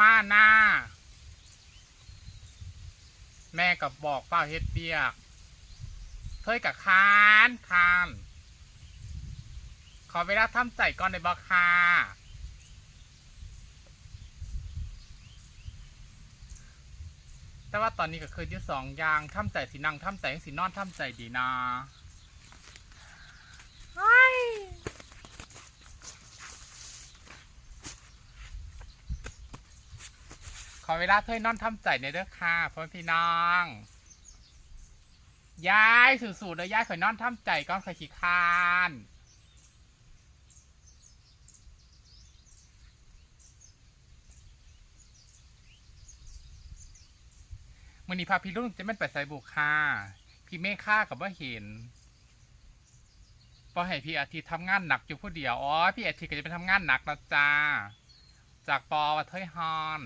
มาหน้า แม่กับบอกเปล่าเฮ็ดเบียกเฮ้ยกับคานคานขอเวลาทำใจก่อนในบอกค่ะแต่ว่าตอนนี้ก็คือที่สองอย่างทำใจสินั่งทำใจสินอนทำใจดีนะเฮ้ย ข อเวลาเธอนอนทำใจในเด้อค่ะพ่อพี่น้องยายสู่ๆเลยยายขอยนอนทำใจก่อนขอยขี้ค้านมือนี้พาพี่ลุงจะไม่ไปใส่บุกค่ะพี่เมฆค่ากับว่าเห็นพอให้พี่อาทิตย์ทำงานหนักอยู่ผู้เดียว อ๋อ พี่อาทิตย์ก็จะไปทำงานหนักนะจ้า จากปอวัดเทยฮอน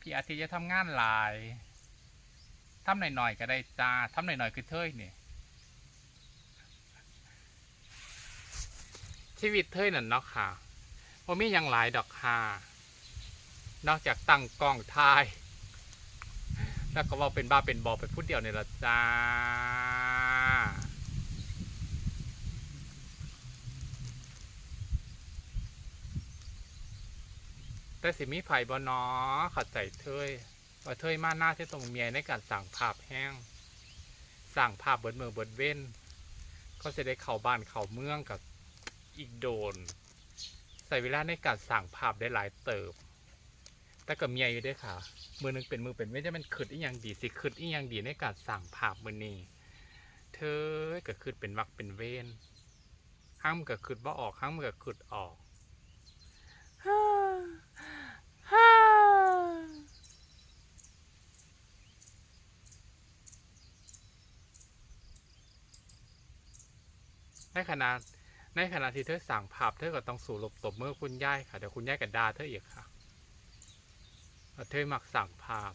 พี่อาทิตย์จะทำงานหลายทำหน่อยๆก็ได้จ้าทำหน่อยๆคือเทยเนี่ยชีวิตเทยนั่นเนาะค่ะว่ามีอย่างหลายดอกค่ะนอกจากตั้งกล้องถ่าย แล้วก็ว่าเป็นบ้าเป็นบอไปพูดเดียวเนี่ยละจ้า แต่สิมีไผ่บอนอขัดใจเทยว่าเทยมาหน้าที่ตรงเมียในการสั่งภาพแห้ง สั่งภาพเบิดมือเบิดเว้น ก็จะได้เข้าบ้านเข้าเมืองกับอีกโดน ใส่เวลาในการสั่งภาพได้หลายเติบ แต่กับเมียอยู่ด้วยค่ะ มือหนึงเป็นมือเป็นเว้นจะมันขึ้นอีกอย่างดีสิขึ้นอีกอย่างดีในการสั่งภาพมือนี้เธอก็ขึ้นเป็นวักเป็นเว้นห้ามก็ขึ้นว่าออกห้ามก็ขึ้นออก ในขณะในขณะที่เธอสั่งภาพเธอก็ต้องสู่หลบตบเมื่อคุณย่ายค่ะเดี๋ยวคุณย่ายกับดาเธออีกค่ะเธอมักสั่งภาพ